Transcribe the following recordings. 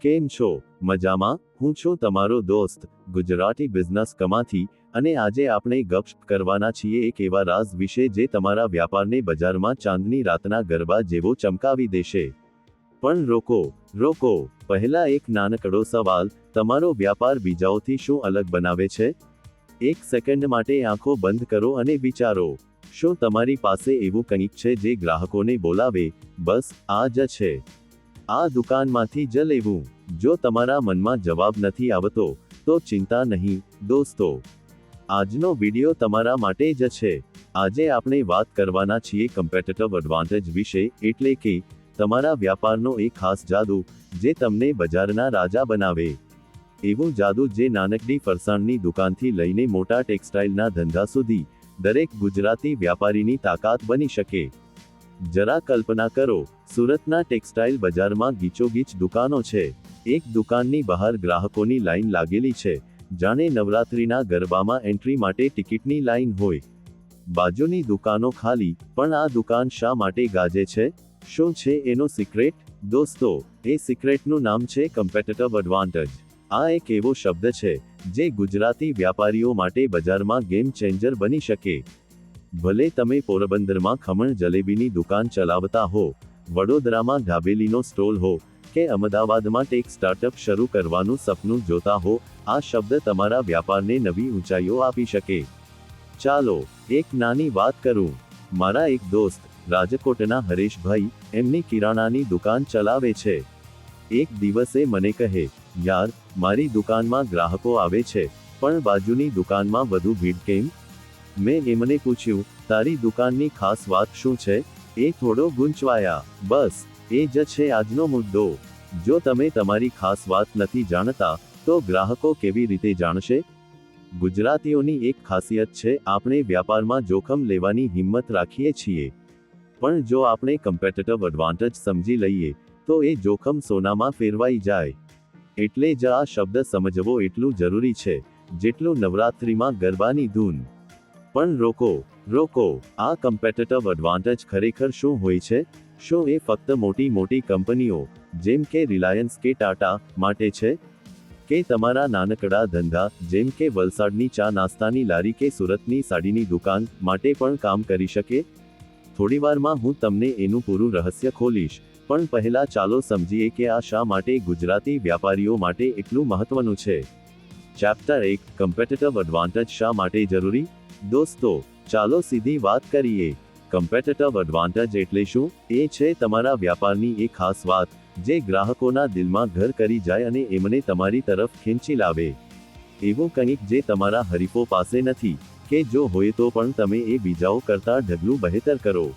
કેમ છો? મજામાં? હું છું તમારો દોસ્ત, ગુજરાતી બિઝનેસ કમાથી અને આજે આપણે ગપશપ કરવાના છીએ એક એવા રાઝ વિશે જે તમારા વ્યાપારને બજારમાં ચાંદની રાતના ગરબા જેવો ચમકાવી દેશે. પણ રોકો રોકો, પહેલા એક નાનકડો સવાલ, તમારો વ્યાપાર બીજાઓથી શું અલગ બનાવે છે? એક સેકન્ડ માટે આંખો બંધ કરો અને વિચારો. શું તમારી પાસે એવું કંઈક છે જે ગ્રાહકોને બોલાવે? બસ, આ જ છે. આ દુકાનમાંથી જ લેવું. જો તમારા મનમાં જવાબ નથી આવતો, તો ચિંતા નહીં, દોસ્તો. આજનો વિડિયો તમારા માટે જ છે. આજે આપણે વાત કરવાના છીએ કમ્પેટેટિવ એડવાન્ટેજ વિશે, એટલે કે, તમારા વ્યાપારનો એક ખાસ જાદુ, જે તમને બજારના રાજા બનાવે. એવું જાદુ જે નાનકડી ફરસાણની દુકાનથી લઈને મોટા ટેક્સટાઇલના ધંધા સુધી દરેક ગુજરાતી વ્યાપારીની તાકાત બની શકે. જરા કલ્પના કરો, સુરતના ટેક્સટાઇલ બજારમાં ગીચોગીચ દુકાનો છે. એક દુકાનની બહાર ગ્રાહકોની લાઈન લાગેલી છે, જાણે નવરાત્રીના ગરબામાં એન્ટ્રી માટે ટિકિટની લાઈન હોય. બાજુની દુકાનો ખાલી, પણ આ દુકાન શા માટે ગાજે છે? શું છે એનો સિક્રેટ? દોસ્તો, એ સિક્રેટનું નામ છે કમ્પેટેટિવ એડવાન્ટેજ આ એક એવો શબ્દ છે, જે ગુજરાતી વ્યાપારીઓ માટે બજારમાં ગેમ ચેન્જર બની શકે. ભલે તમે પોરબંદરમાં ખમણ જલેબીની દુકાન ચલાવતા હો, વડોદરામાં ઢાબેલીનો સ્ટોલ હો, કે અમદાવાદમાં ટેક સ્ટાર્ટઅપ શરૂ કરવાનું સપનું જોતા હો, આ શબ્દ તમારા વ્યાપારને નવી ઊંચાઈઓ આપી શકે. ચાલો, એક નાની વાત કરું. મારા એક દોસ્ત, રાજકોટના હરેશભાઈ, એમની કિરાણાની દુકાન ચલાવે છે. એક દિવસે મને કહે, યાર, મારી દુકાનમાં ગ્રાહકો આવે છે, પણ બાજુની દુકાનમાં વધુ ભીડ કેમ? મેં એમને પૂછ્યું, તારી દુકાનની ખાસ વાત શું છે? એ થોડો ગૂંચવાયા, બસ, એ જ છે આજનો મુદ્દો. જો તમે તમારી ખાસ વાત નથી જાણતા, તો ગ્રાહકો કેવી રીતે જાણશે? ગુજરાતીઓની એક ખાસિયત છે, આપણે વ્યાપારમાં જોખમ લેવાની હિંમત રાખીએ છીએ. પણ જો આપણે કમ્પેટેટિવ એડવાન્ટેજ સમજી લઈએ, તો એ જોખમ સોનામાં ફેરવાઈ જાય. એટલે જ આ શબ્દ સમજવો એટલું જરૂરી છે, જેટલું નવરાત્રિમાં ગરબાની ધૂન. પણ રોકો રોકો, આ કમ્પેટેટિવ એડવાન્ટેજ ખરેખર શું હોય છે? શું એ ફક્ત મોટી મોટી કંપનીઓ, જેમ કે રિલાયન્સ કે ટાટા માટે છે? કે તમારા નાનકડા ધંધા, જેમ કે વલસાડની ચા નાસ્તાની લારી કે સુરતની સાડીની દુકાન, માટે પણ કામ કરી શકે? થોડીવારમાં હું તમને એનું પૂરું રહસ્ય ખોલીશ, પણ પહેલા ચાલો સમજીએ કે આ શા માટે ગુજરાતી વ્યાપારીઓ માટે એટલું મહત્વનું છે? ચેપ્ટર એક કમ્પેટેટિવ એડવાન્ટેજ શા માટે જરૂરી? દોસ્તો, ચાલો સીધી વાત કરીએ. કમ્પેટેટિવ એડવાન્ટેજ એટલે શું? એ છે તમારા વ્યાપારની એક ખાસ વાત, જે ગ્રાહકોના દિલમાં ઘર કરી જાય અને એમને તમારી તરફ ખેંચી લાવે. એવું કંઈક જે તમારા હરીફો પાસે નથી, કે જો હોય તો પણ તમે એ બીજાઓ કરતા ઢગલું બહેતર કરો.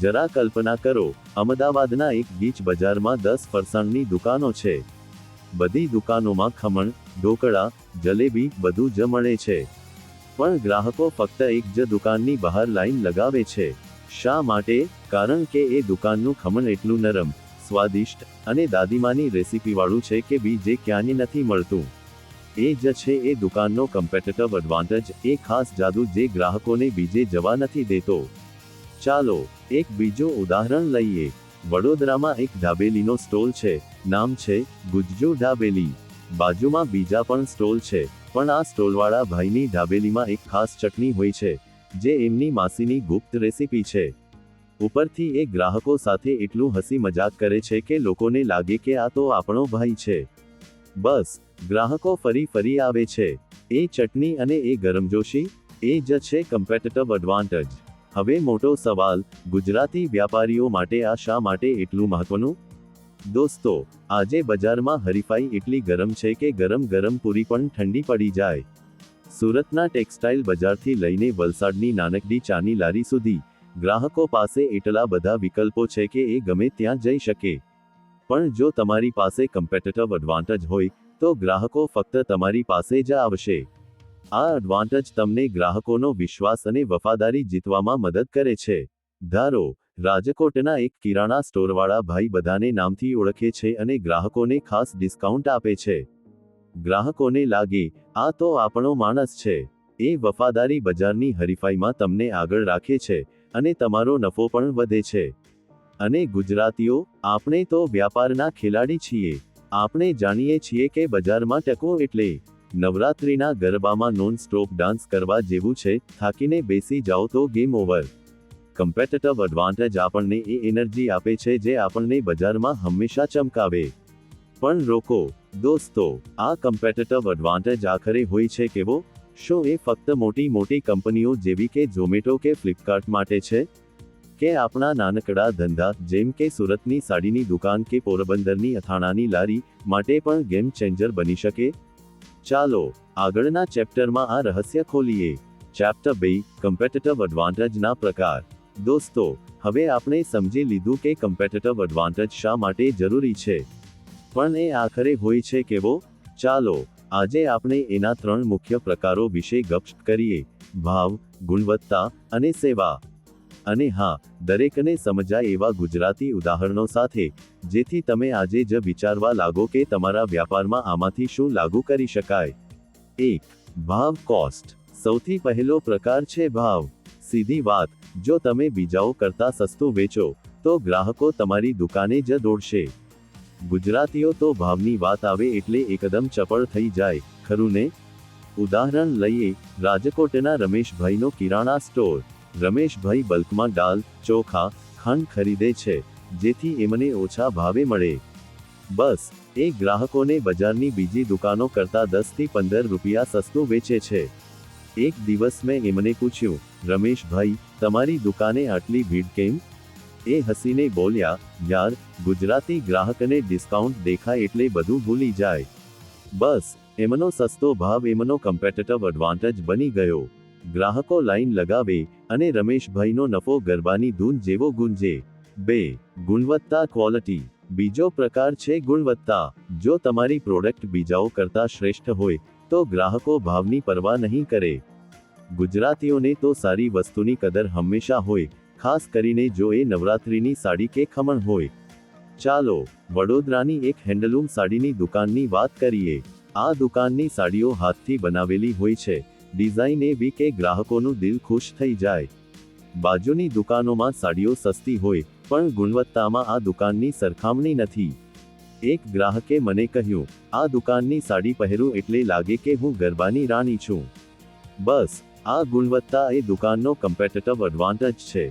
જરા કલ્પના કરો, અમદાવાદના એક બીચ બજારમાં દસ ફરસાણની દુકાનો છે. બધી દુકાનોમાં ખમણ, ઢોકળા, જલેબી બધું જ મળે છે. પણ ગ્રાહકો ફક્ત એક જ દુકાનની બહાર લાઈન લગાવે છે. શા માટે? કારણ કે એ દુકાનનું ખમણ એટલું નરમ, સ્વાદિષ્ટ અને દાદીમાની રેસીપીવાળું છે કે બીજે ક્યાંની નથી મળતું. એ જ છે એ દુકાનનો કમ્પેટેટિવ એડવાન્ટેજ એ ખાસ જાદુ જે ગ્રાહકોને બીજે જવા નથી દેતો. ચાલો, એક બીજું ઉદાહરણ લઈએ. વડોદરામાં એક ઢાબેલીનો સ્ટોલ છે, નામ છે ગુજ્જુ ઢાબેલી. બાજુમાં બીજા પણ સ્ટોલ છે. પણ આ સ્ટોલવાળા ભાઈની ઢાબેલીમાં એક ખાસ ચટણી હોય છે, જે એમની માસીની ગુપ્ત રેસીપી છે. ઉપરથી એ ગ્રાહકો સાથે એટલું હસી મજાક કરે છે કે લોકોને લાગે કે આ તો આપણો ભાઈ છે. બસ, ગ્રાહકો ફરી ફરી આવે છે. એ ચટણી અને એ ગરમજોશી, એ જ છે કમ્પેટેટિવ એડવાન્ટેજ હવે મોટો સવાલ, ગુજરાતી વ્યાપારીઓ માટે આ શા માટે એટલું મહત્વનું? દોસ્તો, આજે બજારમાં હરીફાઈ એટલી ગરમ છે કે ગરમ ગરમ પૂરી પણ ઠંડી પડી જાય. સુરતના ટેક્સટાઇલ બજારથી લઈને વલસાડની નાનકડી ચાની લારી સુધી, ગ્રાહકો પાસે એટલા બધા વિકલ્પો છે કે એ ગમે ત્યાં જઈ શકે. પણ જો તમારી પાસે કમ્પેટેટિવ એડવાન્ટેજ હોય, તો ગ્રાહકો ફક્ત તમારી પાસે જ આવશે. આ એડવાન્ટેજ તમને ગ્રાહકોનો વિશ્વાસ અને વફાદારી જીતવામાં મદદ કરે છે. ધારો રાજકોટના એક કિરાણા સ્ટોરવાળા ભાઈ બધાને નામથી ઓળખે છે અને ગ્રાહકોને ખાસ ડિસ્કાઉન્ટ આપે છે. ગ્રાહકોને લાગે, આ તો આપણો માણસ છે. એ વફાદારી બજારની હરીફાઈમાં તમને આગળ રાખે છે અને તમારો નફો પણ વધે છે. અને ગુજરાતીઓ, આપણે તો વ્યાપારના ખેલાડી છીએ. આપણે જાણીએ છીએ કે બજારમાં ટકો એટલે નવરાત્રિના ગરબામાં નોન સ્ટોપ ડાન્સ કરવા જેવું છે. થાકીને બેસી જાઓ તો ગેમ ઓવર. કમ્પેટેટિવ એડવાન્ટેજ આપણને એ એનર્જી આપે છે જે આપણને બજારમાં હંમેશા ચમકાવે. પણ રોકો, દોસ્તો, આ કમ્પેટેટિવ એડવાન્ટેજ આખરે હોય છે કેવો? શું એ ફક્ત મોટી મોટી કંપનીઓ જેવી કે ઝોમેટો કે ફ્લિપકાર્ટ માટે છે? કે આપણા નાનકડા ધંધા જેમ કે સુરતની સાડીની દુકાન કે પોરબંદરની અથાણાની લારી માટે પણ ગેમ ચેન્જર બની શકે? ચાલો, આગળના ચેપ્ટરમાં આ રહસ્ય ખોલીએ. ચેપ્ટર બે કમ્પેટેટિવ એડવાન્ટેજના પ્રકાર. દોસ્તો, હવે આપણે સમજી લીધું કે કમ્પેટેટિવ એડવાન્ટેજ શા માટે જરૂરી છે. પણ એ આખરે હોય છે કેવો? ચાલો, આજે આપણે એના ત્રણ મુખ્ય પ્રકારો વિશે ગપશપ કરીએ. ભાવ, ગુણવત્તા અને સેવા. અને હા, દરેકને સમજાય એવા ગુજરાતી ઉદાહરણો સાથે, જેથી તમે આજે જ વિચારવા લાગો કે તમારા વ્યાપારમાં આમાંથી શું લાગુ કરી શકાય. એક, ભાવ કોસ્ટ સૌથી પહેલો પ્રકાર છે ભાવ. સીધી વાત જો તમે બીજાઓ કરતા સસ્તું વેચો, તો ગ્રાહકો તમારી દુકાને જ દોડશે. ગુજરાતીઓ તો ભાવની વાત આવે એટલે એકદમ ચપળ થઈ જાય, ખરું ને? ઉદાહરણ લઈએ, રાજકોટના રમેશભાઈનો કિરાણા સ્ટોર. રમેશભાઈ બલ્કમાં દાલ, ચોખા, ખાંડ ખરીદે છે, જેથી એમને ઓછા ભાવે મળે. બસ, એ ગ્રાહકોને બજારની બીજી દુકાનો કરતા દસથી પંદર રૂપિયા સસ્તું વેચે છે. એક દિવસ મેં એમને પૂછ્યું, રમેશભાઈ તમારી દુકાને આટલી ભીડ કેમ? એ હસીને બોલ્યા, યાર, ગુજરાતી ગ્રાહકને ડિસ્કાઉન્ટ દેખાય એટલે બધું ભૂલી જાય. બસ, એમનો સસ્તો ભાવ, એમનો કમ્પેટેટિવ એડવાન્ટેજ બની ગયો. ગ્રાહકો લાઈન લગાવે અને રમેશભાઈનો નફો ગરબાની ધૂન જેવો ગુંજે. બે, ગુણવત્તા ક્વોલિટી બીજો પ્રકાર છે ગુણવત્તા. જો તમારી પ્રોડક્ટ બીજાઓ કરતા શ્રેષ્ઠ હોય, તો ગ્રાહકો ભાવની પરવા નહીં કરે. ગુજરાતીઓને તો સારી વસ્તુની કદર હંમેશા હોય, ખાસ કરીને જો એ નવરાત્રિની સાડી કે ખમણ હોય. ચાલો, વડોદરાની એક હેન્ડલૂમ સાડીની દુકાનની વાત કરીએ. આ દુકાનની સાડીઓ હાથથી બનાવેલી હોય છે. ડિઝાઇન બી કે ગ્રાહકોનું દિલ ખુશ થઈ જાય. બાજુની દુકાનોમાં સાડીઓ સસ્તી હોય, પણ ગુણવત્તામાં આ દુકાનની સરખામણી નથી. એક ગ્રાહકે મને કહ્યું, આ દુકાનની સાડી પહેરું એટલે લાગે કે હું ગરબાની રાણી છું. બસ આ ગુણવત્તા એ દુકાનનો કમ્પેટેટિવ એડવાન્ટેજ છે.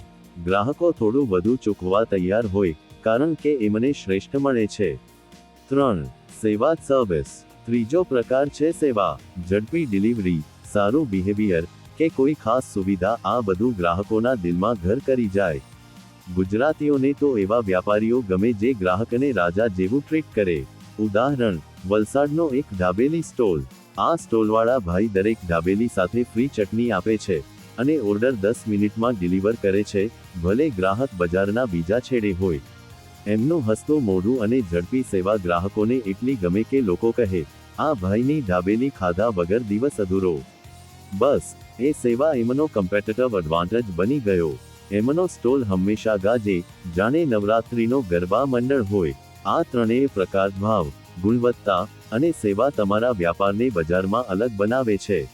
ગ્રાહકો થોડું વધુ ચૂકવા તૈયાર હોય, કારણ કે એમને શ્રેષ્ઠ મળે છે. ત્રણ, સેવા સર્વિસ ત્રીજો પ્રકાર છે સેવા, ઝડપી ડિલિવરી સારું બિહેવિયર કે કોઈ ખાસ સુવિધા આ બધું ગ્રાહકોના દિલમાં ઘર કરી જાય. ગુજરાતીઓને તો એવા વ્યાપારીઓ ગમે જે ગ્રાહકને રાજા જેવું ટ્રીટ કરે. ઉદાહરણ, વલસાડનો એક ઢાબેલી સ્ટોલ આ સ્ટોલવાળા ભાઈ દરેક ઢાબેલી સાથે ફ્રી ચટણી આપે છે અને ઓર્ડર દસ મિનિટમાં ડિલિવર કરે છે, ભલે ગ્રાહક બજારના બીજા છેડે હોય. એમનું હસતો, મોઢું અને ઝડપી સેવા ગ્રાહકોને એટલી ગમે કે લોકો કહે, આ ભાઈની ઢાબેલી ખાધા વગર દિવસ અધૂરો. બસ, એ સેવા એમનો કમ્પેટેટિવ એડવાન્ટેજ બની ગયો. એમનો સ્ટોલ હંમેશા ગાજે, જાણે નવરાત્રીનો ગરબા મંડળ હોય. આ ત્રણેય પ્રકાર ભાવ, ગુણવત્તા અને સેવા તમારા વ્યાપારને બજારમાં અલગ બનાવે છે.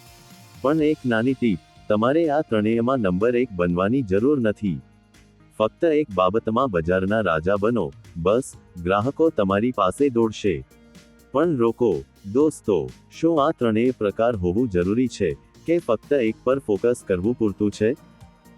પણ એક નાની ટીપ, તમારે આ ત્રણેયમાં નંબર એક બનવાની જરૂર નથી. ફક્ત એક બાબતમાં બજારના રાજા બનો, બસ, ગ્રાહકો તમારી પાસે દોડશે. પણ રોકો, દોસ્તો, શું આ ત્રણેય પ્રકાર હોવું જરૂરી છે કે ફક્ત એક પર ફોકસ કરવું પૂરતું છે?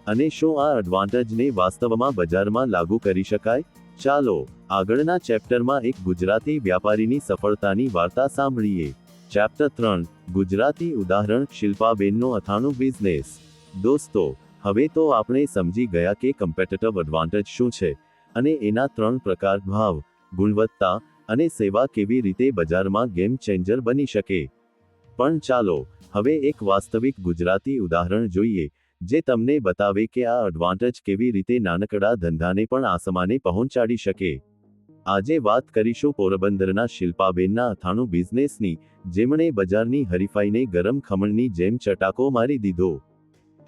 અને શું આ એડવાન્ટેજને વાસ્તવમાં બજારમાં લાગુ કરી શકાય? ચાલો, આગળના ચેપ્ટરમાં એક ગુજરાતી વ્યાપારીની સફળતાની વાર્તા સાંભળીએ. ચેપ્ટર ત્રણ, ગુજરાતી ઉદાહરણ શિલ્પાબેનનો અથાણું બિઝનેસ દોસ્તો, હવે તો આપણે સમજી ગયા કે કમ્પેટેટિવ એડવાન્ટેજ શું છે અને એના ત્રણ પ્રકાર ભાવ, ગુણવત્તા અને સેવા કેવી રીતે બજારમાં ગેમ ચેન્જર બની શકે. પણ ચાલો, હવે એક વાસ્તવિક ગુજરાતી ઉદાહરણ જોઈએ. જે તમને બતાવે કે આ એડવાન્ટેજ કેવી રીતે નાનકડા ધંધાને પણ આસમાને પહોંચાડી શકે. આજે વાત કરીશું પોરબંદરના શિલ્પાબેનના અથાણું બિઝનેસની જેમણે બજારની હરીફાઈને ગરમ ખમણની જેમ ચટાકો મારી દીધો.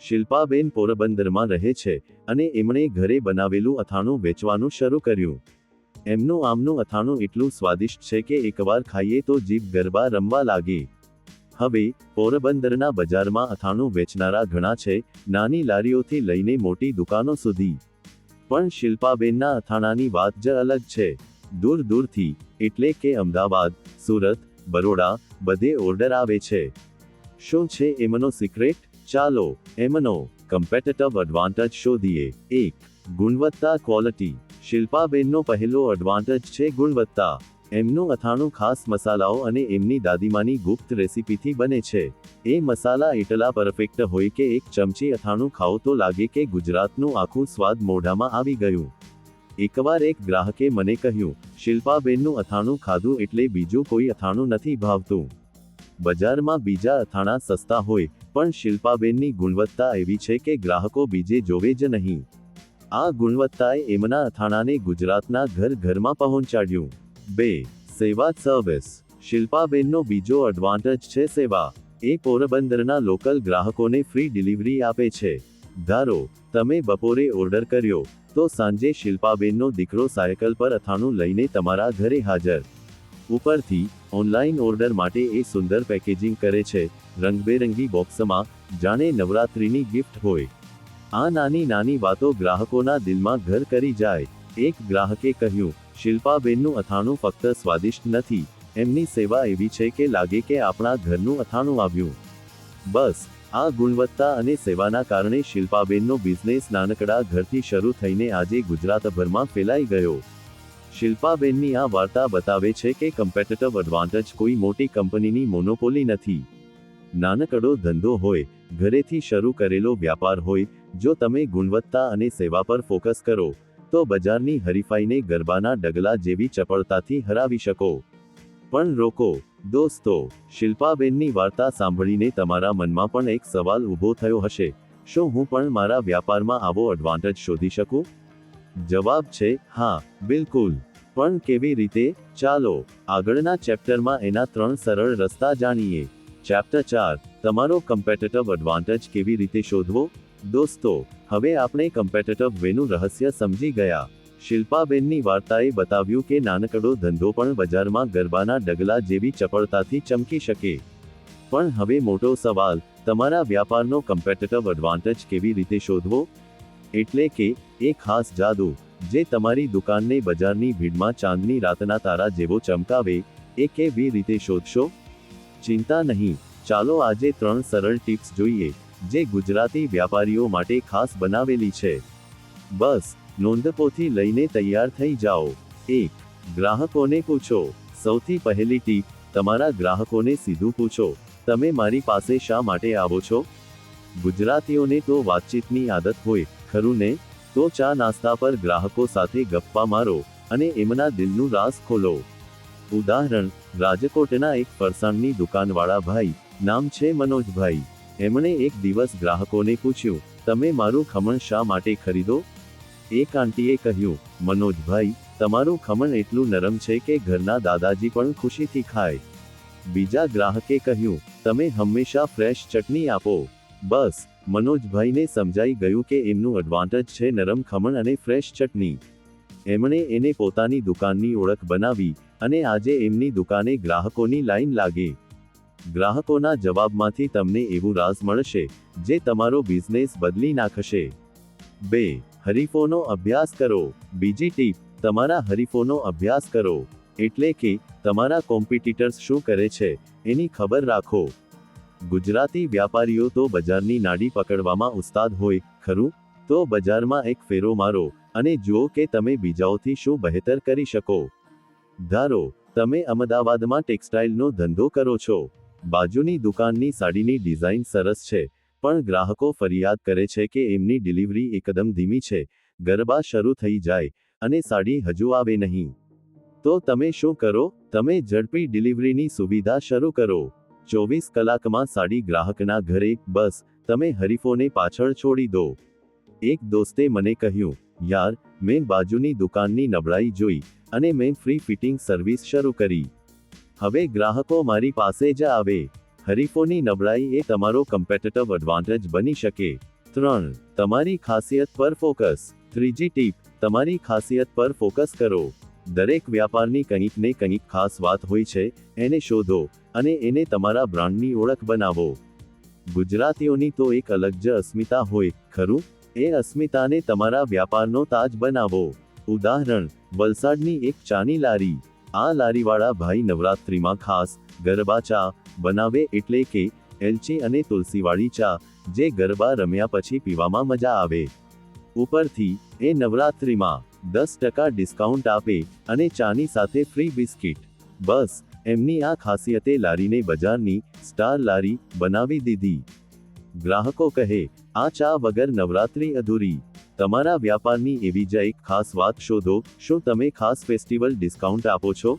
શિલ્પાબેન પોરબંદરમાં રહે છે અને એમણે ઘરે બનાવેલું અથાણું વેચવાનું શરૂ કર્યું. એમનું આમનું અથાણું એટલું સ્વાદિષ્ટ છે કે એકવાર ખાઈએ તો જીભ ગરબા રમવા લાગે. હવે, પોરબંદરના બજારમાં અથાણું વેચનારા ઘણા છે, નાની લારીઓથી લઈને મોટી દુકાનો સુધી. પણ શિલ્પાબેનના અથાણાની વાત જ અલગ છે. દૂર દૂરથી, એટલે કે અમદાવાદ, સુરત, બરોડા, બધે ઓર્ડર આવે છે. શું છે એમનો સિક્રેટ ચાલો, એમનો કમ્પેટેટિવ એડવાન્ટેજ શોધીએ. એક, ગુણવત્તા ક્વોલિટી શિલ્પાબેનનો પહેલો એડવાન્ટેજ છે ગુણવત્તા. એમનું અથાણું ખાસ મસાલાઓ અને એમની દાદીમાની ગુપ્ત રેસીપીથી બને છે. એ મસાલા એટલા પરફેક્ટ હોય કે એક ચમચી અથાણું ખાઓ તો લાગે કે ગુજરાતનું આખું સ્વાદ મોઢામાં આવી ગયું. એકવાર એક ગ્રાહકે મને કહ્યું, શિલ્પાબેનનું અથાણું ખાધું એટલે બીજું કોઈ અથાણું નથી ભાવતું. બજારમાં બીજા અથાણા સસ્તા હોય, પણ શિલ્પાબેનની ગુણવત્તા એવી છે કે ગ્રાહકો બીજે જોવે જ નહીં. આ ગુણવત્તાએ એમના અથાણાને ગુજરાતના ઘર ઘરમાં પહોંચાડ્યું. બે, સેવા સર્વિસ. શિલ્પાબેનનો બીજો એડવાન્ટેજ છે સેવા. એ પોરબંદરના લોકલ ગ્રાહકોને ફ્રી ડિલિવરી આપે છે. ધારો, તમે બપોરે ઓર્ડર કર્યો, તો સાંજે શિલ્પાબેનનો દીકરો સાયકલ પર અથાણું લઈને તમારા ઘરે હાજર. ઉપરથી ઓનલાઈન ઓર્ડર માટે એ સુંદર પેકેજિંગ કરે છે. રંગબેરંગી બોક્સમાં, જાણે નવરાત્રિની ગિફ્ટ હોય. આ નાની નાની વાતો ગ્રાહકોના દિલમાં ઘર કરી જાય. એક ગ્રાહકે કહ્યું શિલ્પાબેનનું અથાણું ફક્ત સ્વાદિષ્ટ નથી. એમની સેવા એવી છે કે લાગે કે આપણા ઘરનું અથાણું આવ્યું. બસ, આ ગુણવત્તા અને સેવાના કારણે શિલ્પાબેનનો બિઝનેસ નાનકડા ઘરથી શરૂ થઈને આજે ગુજરાતભરમાં ફેલાઈ ગયો. શિલ્પાબેનની આ વાર્તા બતાવે છે કે કમ્પેટેટિવ એડવાન્ટેજ કોઈ મોટી કંપનીની મોનોપોલી નથી. નાનકડો ધંધો હોય, ઘરેથી શરૂ કરેલો વ્યાપાર હોય, જો તમે ગુણવત્તા અને સેવા પર ફોકસ કરો તો બજારની હરીફાઈને ગરબાના ડગલા જેવી ચપળતાથી હરાવી શકો. પણ રોકો, દોસ્તો, શિલ્પાબેનની વાર્તા સાંભળીને તમારા મનમાં પણ એક સવાલ ઊભો થયો હશે. શું હું પણ મારા વ્યાપારમાં આવો એડવાન્ટેજ શોધી શકું? જવાબ છે, હા, બિલકુલ. પણ કેવી રીતે? ચાલો, આગળના ચેપ્ટરમાં એના ત્રણ સરળ રસ્તા જાણીએ. ચેપ્ટર ચાર, તમારો કમ્પેટેટિવ એડવાન્ટેજ કેવી રીતે શોધવો? દોસ્તો, હવે આપણે કમ્પેટેટિવ વેનું રહસ્ય સમજી ગયા. શિલ્પાબેનની વાર્તાએ બતાવ્યું કે નાનકડો ધંધો પણ બજારમાં ગરબાના ડગલા જેવી ચપળતાથી ચમકી શકે. પણ હવે મોટો સવાલ, તમારા વ્યાપારનો કમ્પેટેટિવ એડવાન્ટેજ કેવી રીતે શોધવો? એટલે કે, એ ખાસ જાદુ, જે તમારી દુકાનને બજારની ભીડમાં ચાંદની રાતના તારા જેવો ચમકાવે, એ કેવી રીતે શોધશો? ચિંતા નહીં, ચાલો આજે ત્રણ સરળ ટિપ્સ જોઈએ. જે ગુજરાતી વ્યાપારીઓ માટે ખાસ બનાવેલી છે. બસ, નોંધપોથી લઈને તૈયાર થઈ જાઓ. એક, ગ્રાહકોને પૂછો. સૌથી પહેલી ટીપ, તમારા ગ્રાહકોને સીધું પૂછો. તમે મારી પાસે શા માટે આવો છો? ગુજરાતીઓને તો વાતચીતની આદત હોય, ખરું ને? તો ચા નાસ્તા પર ગ્રાહકો સાથે ગપ્પા મારો અને એમના દિલનું રાસ ખોલો. ઉદાહરણ, રાજકોટના એક ફરસાણની દુકાનવાળા ભાઈ, નામ છે મનોજભાઈ. એમણે એક દિવસ ગ્રાહકોને પૂછ્યું, તમે મારું ખમણ શા માટે ખરીદો? એક આંટીએ કહ્યું, મનોજભાઈ, તમારું ખમણ એટલું નરમ છે કે ઘરના દાદાજી પણ ખુશીથી ખાય. બીજા ગ્રાહકે કહ્યું, તમે હંમેશા ફ્રેશ ચટણી આપો. બસ, મનોજભાઈને સમજાઈ ગયું કે એમનું એડવાન્ટેજ છે નરમ ખમણ અને ફ્રેશ ચટણી. એમણે એને પોતાની દુકાનની ઓળખ બનાવી અને આજે એમની દુકાને ગ્રાહકોની લાઈન લાગે. ગ્રાહકોના જવાબમાંથી તમને એવું રાઝ મળશે, જે તમારો બિઝનેસ બદલી નાખશે. બે, હરીફોનો અભ્યાસ કરો. બીજી ટીપ, તમારા હરીફોનો અભ્યાસ કરો, એટલે કે તમારા કોમ્પિટિટર્સ શું કરે છે, એની ખબર રાખો. ગુજરાતી વ્યાપારીઓ તો બજારની નાડી પકડવામાં ઉસ્તાદ હોય, ખરું? તો બજારમાં એક ફેરો મારો, અને જુઓ કે તમે બીજાઓથી શું બહેતર કરી શકો. ધારો, તમે અમદાવાદમાં ટેક્સટાઇલનો ધંધો કરો છો. બાજુની દુકાનની સાડીની ડિઝાઇન સરસ છે, પણ ગ્રાહકો ફરિયાદ કરે છે કે એમની ડિલિવરી એકદમ ધીમી છે, ગરબા શરૂ થઈ જાય, અને સાડી હજુ આવે નહીં. તો તમે શું કરો? તમે ઝડપી ડિલિવરીની સુવિધા શરૂ કરો. ચોવીસ કલાકમાં સાડી ગ્રાહકના ઘરે, બસ, તમે હરીફોને પાછળ છોડી દો. એક દોસ્તે મને કહ્યું, યાર, મેં બાજુની દુકાનની નબળાઈ જોઈ, અને મેં ફ્રી ફિટિંગ સર્વિસ શરૂ કરી. હવે ગ્રાહકો મારી પાસે જ આવે. હરીફોની નબળાઈ એ તમારો કમ્પેટેટિવ એડવાન્ટેજ બની શકે. ત્રણ, તમારી ખાસિયત પર ફોકસ ત્રીજી ટીપ તમારી ખાસિયત પર ફોકસ કરો. દરેક વ્યાપારની કંઈક ને કંઈક ખાસ વાત હોય છે, એને શોધો અને એને તમારા બ્રાન્ડની ઓળખ બનાવો. ગુજરાતીઓની તો એક અલગ જ અસ્મિતા હોય, ખરું? એ અસ્મિતાને તમારા વ્યાપારનો તાજ બનાવો. ઉદાહરણ, વલસાડની એક ચાની લારી. આ લારીવાળા ભાઈ નવરાત્રિમાં ખાસ ગરબા ચા બનાવે એટલે કે એલચી અને તુલસીવાળી ચા, જે ગરબા રમ્યા પછી પીવામાં મજા આવે. ઉપરથી એ નવરાત્રિમાં દસ ટકા ડિસ્કાઉન્ટ આપે અને ચાની સાથે ફ્રી બિસ્કિટ. બસ, એમની આ ખાસિયતે લારીને બજારની સ્ટાર લારી બનાવી દીધી. ગ્રાહકો કહે, આ ચા વગર નવરાત્રિ અધૂરી. તમારા વ્યાપારની એવી જ એક ખાસ વાત શોધો, શું તમે ખાસ ફેસ્ટિવલ ડિસ્કાઉન્ટ આપો છો?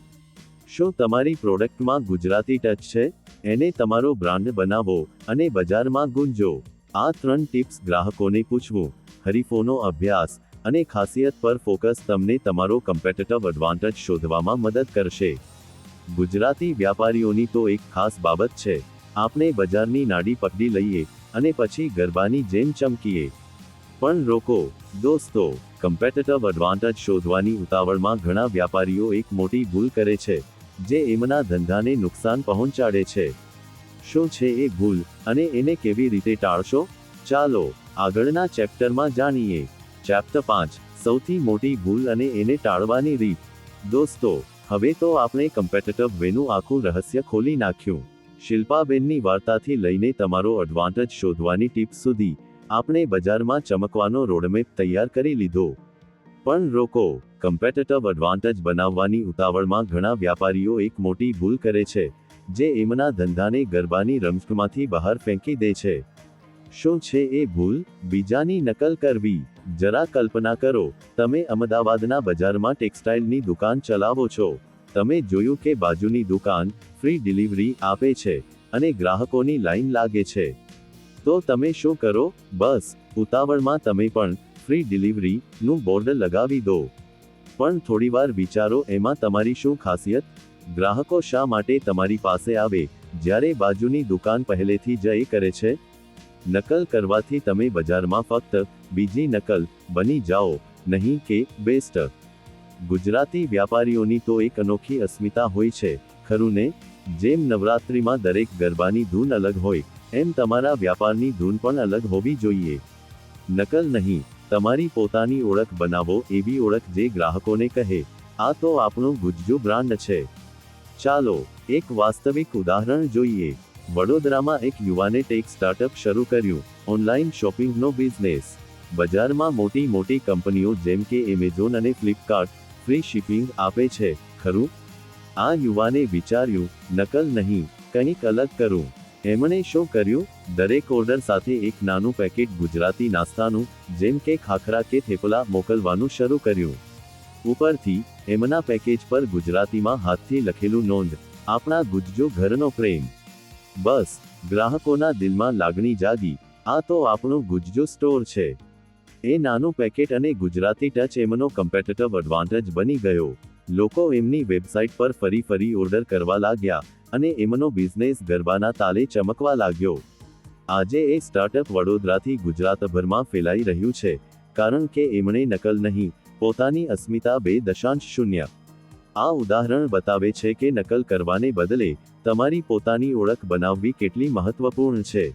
શું તમારી પ્રોડક્ટમાં ગુજરાતી ટચ છે? એને તમારો બ્રાન્ડ બનાવો અને બજારમાં ગુંજો. આ ત્રણ ટિપ્સ ગ્રાહકોને પૂછવું. હરીફોનો અભ્યાસ અને ખાસિયત પર ફોકસ તમને તમારો કમ્પેટેટિવ એડવાન્ટેજ શોધવામાં મદદ કરશે. ગુજરાતી વ્યાપારીઓની તો એક ખાસ બાબત છે. આપણે બજારની નાડી પકડી લઈએ અને પછી ગરબાની જેમ ચમકીએ. પણ રોકો. દોસ્તો કમ્પેટેટિવ એડવાન્ટેજ શોધવાની ઉતાવળમાં ઘણા વ્યાપારીઓ એક મોટી ભૂલ કરે છે, જે એમના ધંધાને નુકસાન પહોંચાડે છે. શું છે એ ભૂલ, અને એને કેવી રીતે ટાળશો? ચાલો, આગળના ચેપ્ટરમાં જાણીએ. ચેપ્ટર પાંચ, સૌથી મોટી ભૂલ અને એને ટાળવાની રીત. દોસ્તો, હવે તો આપણે કમ્પેટેટિવ વેનું આખું રહસ્ય ખોલી નાખ્યું. શિલ્પાબેનની વાર્તાથી લઈને તમારો એડવાન્ટેજ શોધવાની ટીપ સુધી આપણે બજારમાં ચમકવાનો રોડમેપ તૈયાર કરી લીધો. પણ રોકો કમ્પેટેટિવ એડવાન્ટેજ બનાવવાની ઉતાવળમાં ઘણા વ્યાપારીઓ એક મોટી ભૂલ કરે છે, જે એમના ધંધાને ગરબાની રમસ્કમાંથી બહાર ફેંકી દે છે. શું છે એ ભૂલ? બીજાની નકલ કરવી. જરા કલ્પના કરો, તમે અમદાવાદના બજારમાં ટેક્સટાઇલની દુકાન ચલાવો છો. તમે જોયું કે બાજુની દુકાન ફ્રી ડિલિવરી આપે છે અને ગ્રાહકોની લાઈન લાગે છે. તો તમે શું કરો? બસ, ઉતાવળમાં તમે પણ ફ્રી ડિલિવરી નું બોર્ડ લગાવી દો. પણ થોડીવાર વિચારો, એમાં તમારી શું ખાસિયત? ગ્રાહકો શા માટે તમારી પાસે આવે? જ્યારે બાજુની દુકાન પહેલેથી જ એ કરે છે? નકલ કરવાથી તમે બજારમાં ફક્ત બીજી નકલ બની જાઓ, નહીં કે બેસ્ટ ગુજરાતી વ્યાપારીઓની તો એક અનોખી અસ્મિતા હોય છે, ખરું ને? જેમ નવરાત્રિમાં દરેક ગરબાની ધૂન અલગ હોય એમ તમારા વ્યાપારની ધૂન પણ અલગ હોવી જોઈએ. નકલ નહીં, તમારી પોતાની ઓળખ બનાવો એવી ઓળખ જે ગ્રાહકોને કહે, આ તો આપણું ગુજ્જુ બ્રાન્ડ છે. ચાલો, એક વાસ્તવિક ઉદાહરણ જોઈએ. વડોદરામાં એક યુવાને ટેક સ્ટાર્ટઅપ શરૂ કર્યું, ઓનલાઈન શોપિંગનો બિઝનેસ. બજારમાં મોટી મોટી કંપનીઓ જેમ કે એમેઝોન અને ફ્લિપકાર્ટ, ફ્રી શિપિંગ આપે છે, ખરું? આ યુવાને વિચાર્યું, નકલ નહીં, કંઈક અલગ કરું. એમણે શું કર્યું? દરેક ઓર્ડર સાથે એક નાનું પેકેટ ગુજરાતી નાસ્તાનું, જેમ કે ખાખરા કે થેપલા, મોકલવાનું શરૂ કર્યું. ઉપરથી, એમના પેકેજ પર ગુજરાતીમાં હાથથી લખેલું નોંધ, આપણા ગુજજો ઘરનો પ્રેમ. બસ, ગ્રાહકોના દિલમાં લાગણી જાગી, આ તો આપણું ગુજજો સ્ટોર છે. એ નાનું પેકેટ અને ગુજરાતી ટચ એમનો કમ્પેટેટિવ એડવાન્ટેજ બની ગયો. લોકો એમની વેબસાઇટ પર ફરી ફરી ઓર્ડર કરવા લાગ્યા. અને એમનો બિઝનેસ ગરબાના તાલે ચમકવા લાગ્યો. આજે એ સ્ટાર્ટઅપ વડોદરાથી ગુજરાતભરમાં ફેલાઈ રહ્યું છે, કારણ કે એમણે નકલ નહીં, પોતાની અસ્મિતા બે દશાંશ શૂન્ય. આ ઉદાહરણ બતાવે છે કે નકલ કરવાને બદલે તમારી પોતાની ઓળખ બનાવવી કેટલી મહત્વપૂર્ણ છે.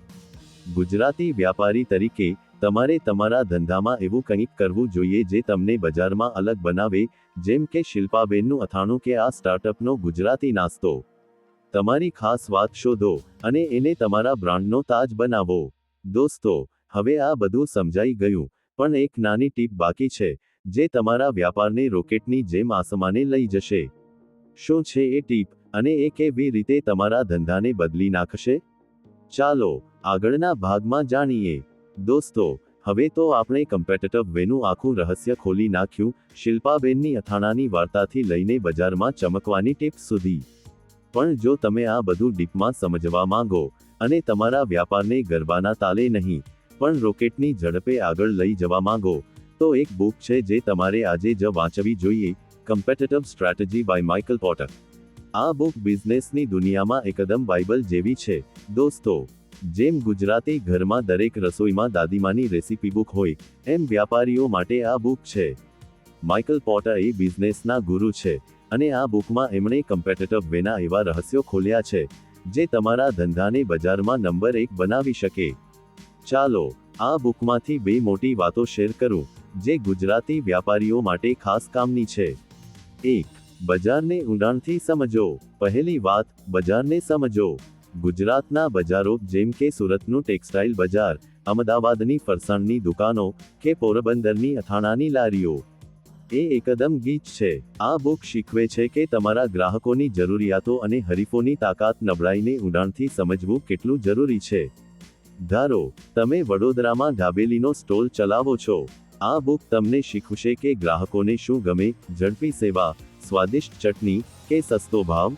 ગુજરાતી વ્યાપારી તરીકે, તમારે તમારા ધંધામાં એવું કંઈક કરવું જોઈએ જે તમને બજારમાં અલગ બનાવે, જેમ કે શિલ્પાબેનનું અથાણું કે આ સ્ટાર્ટઅપનો ગુજરાતી નાસ્તો. તમારી ખાસ વાત શોધો અને એને તમારા બ્રાન્ડનો તાજ બનાવો. દોસ્તો, હવે આ બધું સમજાઈ ગયું, પણ એક નાની ટીપ બાકી છે, જે તમારા વ્યાપારને રોકેટની જેમ આસમાને લઈ જશે. શું છે એ ટીપ અને એ કેવી રીતે તમારા ધંધાને બદલી નાખશે? ચાલો, આગળના ભાગમાં જાણીએ. દોસ્તો, હવે તો આપણે કમ્પેટેટિવ વેનું આખું રહસ્ય ખોલી નાખ્યું, શિલ્પાબેનની અથાણાની વાર્તાથી લઈને બજારમાં ચમકવાની ટીપ સુધી. પણ જો તમે આ બધું ડીપમાં સમજવા માંગો અને તમારા વ્યાપારને ગરબાના તાલે નહીં, પણ રોકેટની ઝડપે આગળ લઈ જવા માંગો, તો એક બુક છે જે તમારે આજે જ વાંચવી જોઈએ competitive strategy by Michael Porter આ બુક બિઝનેસની દુનિયામાં એકદમ બાઇબલ જેવી છે. દોસ્તો, જેમ ગુજરાતી ઘરમાં દરેક રસોઈમાં દાદીમાની રેસીપી બુક હોય, એમ વ્યાપારીઓ માટે આ બુક છે. માઇકલ પોટર એ બિઝનેસના ગુરુ છે. અને આ બુકમાં એમણે કમ્પેટેટિવ વેના એવા રહસ્યો ખોલ્યા છે, જે તમારા ધંધાને બજારમાં નંબર એક બનાવી શકે. ચાલો, આ બુકમાંથી બે મોટી વાતો શેર કરું, જે ગુજરાતી વ્યાપારીઓ માટે ખાસ કામની છે. એક, બજારને ઊંડાણથી સમજો. પહેલી વાત, બજારને સમજો. ગુજરાતના બજારો, જેમ કે સુરતનું ટેક્સટાઇલ બજાર, અમદાવાદની ફરસાણની દુકાનો, કે પોરબંદરની અથાણાની લારીઓ એ એકદમ ગીચ છે. આ બુક શીખવે છે કે તમારા ગ્રાહકોની જરૂરિયાતો અને હરીફોની તાકાત નબળાઈને ઊંડાણથી સમજવું કેટલું જરૂરી છે. ધારો, તમે વડોદરામાં ઢાબેલીનો સ્ટોલ ચલાવો છો. આ બુક તમને શીખવશે કે ગ્રાહકોને શું ગમે, ઝડપી સેવા, સ્વાદિષ્ટ ચટણી કે સસ્તો ભાવ?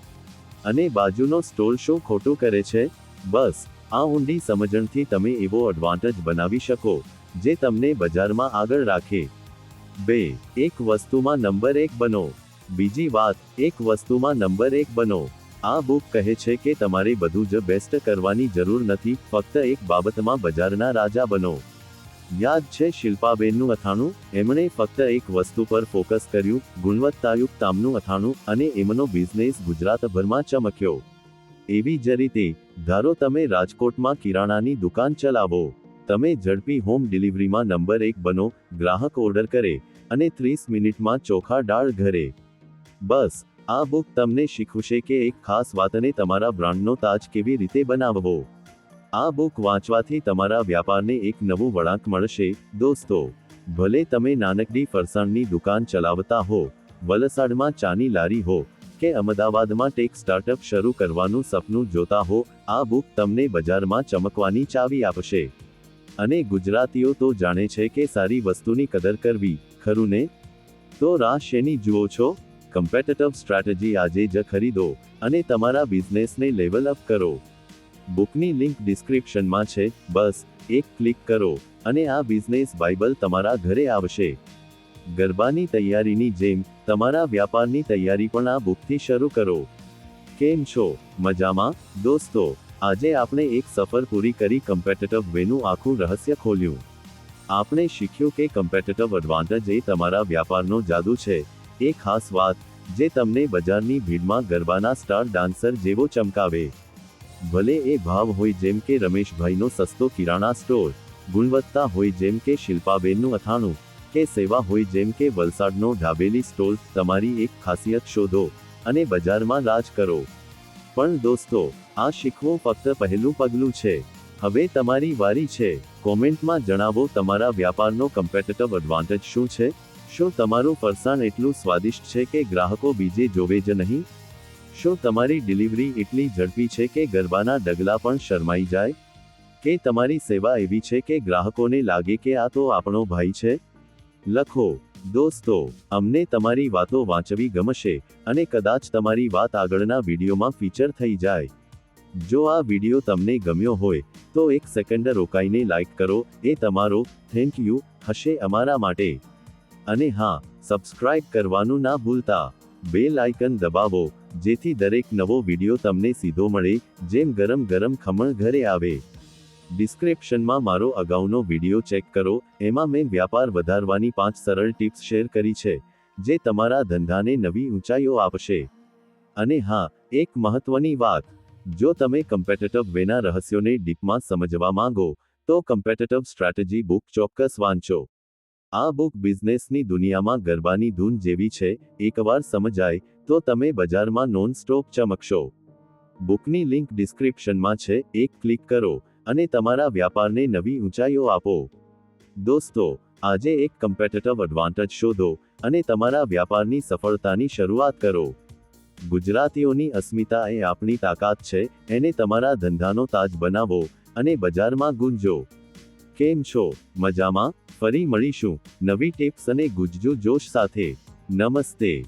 અને બાજુનો સ્ટોલ શું ખોટું કરે છે? બસ, આ ઊંડી સમજણથી તમે એવો એડવાન્ટેજ બનાવી શકો, જે તમને બજારમાં આગળ રાખે. બે, એક વસ્તુમાં નંબર એક બનો. બીજી વાત, એક વસ્તુમાં નંબર એક બનો. આ બુક કહે છે કે તમારે બધું જ બેસ્ટ કરવાની જરૂર નથી, ફક્ત એક બાબતમાં બજારના રાજા બનો. યાદ છે શિલ્પાબેનનું અથાણું? એમણે ફક્ત એક વસ્તુ પર ફોકસ કર્યું, ગુણવત્તાયુક્ત તામનું અથાણું અને એમનો બિઝનેસ ગુજરાતભરમાં ચમક્યો. એવી જ રીતે, ધારો તમે રાજકોટમાં કિરાણાની દુકાન ચલાવો. તમે ઝડપી હોમ ડિલિવરીમાં નંબર એક બનો, ગ્રાહક ઓર્ડર કરે અને ત્રીસ મિનિટમાં ચોખા દાળ ઘરે. બસ, આ બુક તમને શીખવશે કે એક ખાસ વાતને તમારા બ્રાન્ડનો તાજ કેવી રીતે બનાવવો. આ બુક વાંચવાથી તમારા વ્યાપારને એક નવું વળાંક મળશે. દોસ્તો, ભલે તમે નાનકડી ફરસાણની દુકાન ચલાવતા હો, વલસાડમાં ચાની લારી હો, કે અમદાવાદમાં ટેક સ્ટાર્ટઅપ શરૂ કરવાનું સપનું જોતા હો, આ બુક તમને બજારમાં ચમકવાની ચાવી આપશે. અને ગુજરાતીઓ તો જાણે છે કે સારી વસ્તુની કદર કરવી. ખરું ને? તો રાહ શેની જુઓ છો. કમ્પેટેટિવ સ્ટ્રેટેજી આજે જ ખરીદો અને તમારા બિઝનેસને લેવલ અપ કરો. બુકની લિંક ડિસ્ક્રિપ્શનમાં છે. બસ, એક ક્લિક કરો અને આ બિઝનેસ બાઇબલ તમારા ઘરે આવશે. ગરબાની તૈયારીની જેમ તમારા વ્યાપારની તૈયારી પણ આ બુકથી શરૂ કરો. કેમ છો? મજામાં? દોસ્તો, આજે આપણે એક સફર પૂરી કરી કમ્પેટેટિવ વેનું આખું રહસ્ય ખોલ્યું. આપણે શીખ્યું કે કમ્પેટેટિવ એડવાન્ટેજ એ તમારા વ્યાપારનો જાદુ છે. એ ખાસ વાત, જે તમને બજારની ભીડમાં ગરબાના સ્ટાર ડાન્સર જેવો ચમકાવે. ભલે એ ભાવ હોય જેમ કે રમેશભાઈનો સસ્તો કિરાણા સ્ટોર ગુણવત્તા હોય જેમ કે શિલ્પાબેનનું અથાણું, કે સેવા હોય જેમ કે વલસાડનો ઢાબેલી સ્ટોલ તમારી એક ખાસિયત શોધો અને બજારમાં રાજ કરો. પણ દોસ્તો, આ શીખવું ફક્ત પહેલું પગલું છે. હવે તમારી વારી છે. કોમેન્ટમાં જણાવો તમારા વ્યાપારનો કમ્પેટેટિવ એડવાન્ટેજ શું છે? શું તમારું ફરસાણ એટલું સ્વાદિષ્ટ છે કે ગ્રાહકો બીજે જોવે જ નહીં? શું તમારી ડિલિવરી એટલી ઝડપી છે કે ગરબાના ડગલા પણ શરમાઈ જાય? કે તમારી સેવા એવી છે કે ગ્રાહકોને લાગે કે આ તો આપણો ભાઈ છે? લખો, દોસ્તો, અમને તમારી વાતો વાંચવી ગમશે અને કદાચ તમારી વાત આગળના વિડીયોમાં ફીચર થઈ જાય. જો આ વીડિયો તમને ગમ્યો હોય, તો એક સેકન્ડ રોકાઈને લાઈક કરો. એ તમારો થેન્ક યુ હશે અમારા માટે. અને હા, સબસ્ક્રાઇબ કરવાનું ના ભૂલતા. બેલ આઇકન દબાવો, જેથી દરેક નવો વીડિયો તમને સીધો મળે, જેમ ગરમ ગરમ ખમણ ઘરે આવે. ડિસ્ક્રિપ્શનમાં મારો અગાઉનો વીડિયો ચેક કરો. એમાં મેં વ્યાપાર વધારવાની પાંચ સરળ ટિપ્સ શેર કરી છે, જે તમારા ધંધાને નવી ઊંચાઈઓ આપશે. અને હા, એક મહત્વની વાત. જો તમે કમ્પેટેટિવ વેના રહસ્યોને ડીપમાં સમજવા માંગો, તો કમ્પેટેટિવ સ્ટ્રેટેજી બુક ચોક્કસ વાંચો. આ બુક બિઝનેસની દુનિયામાં ગરબાની ધૂન જેવી છે, એકવાર સમજાય, તો તમે બજારમાં નોન સ્ટોપ ચમકશો. બુકની લિંક ડિસ્ક્રિપ્શનમાં છે, એક ક્લિક કરો, અને તમારા વ્યાપારને નવી ઊંચાઈઓ આપો. દોસ્તો, આજે એક કમ્પેટેટિવ એડવાન્ટેજ શોધો, અને તમારા વ્યાપારની સફળતાની શરૂઆત કરો. ગુજરાતીઓની અસ્મિતા એ આપણી તાકાત છે, એને તમારા ધંધાનો તાજ બનાવો અને બજારમાં ગુંજો. કેમ છો? મજામાં? ફરી મળીશું. નવી ટિપ્સ અને ગુજજો જોશ સાથે. નમસ્તે.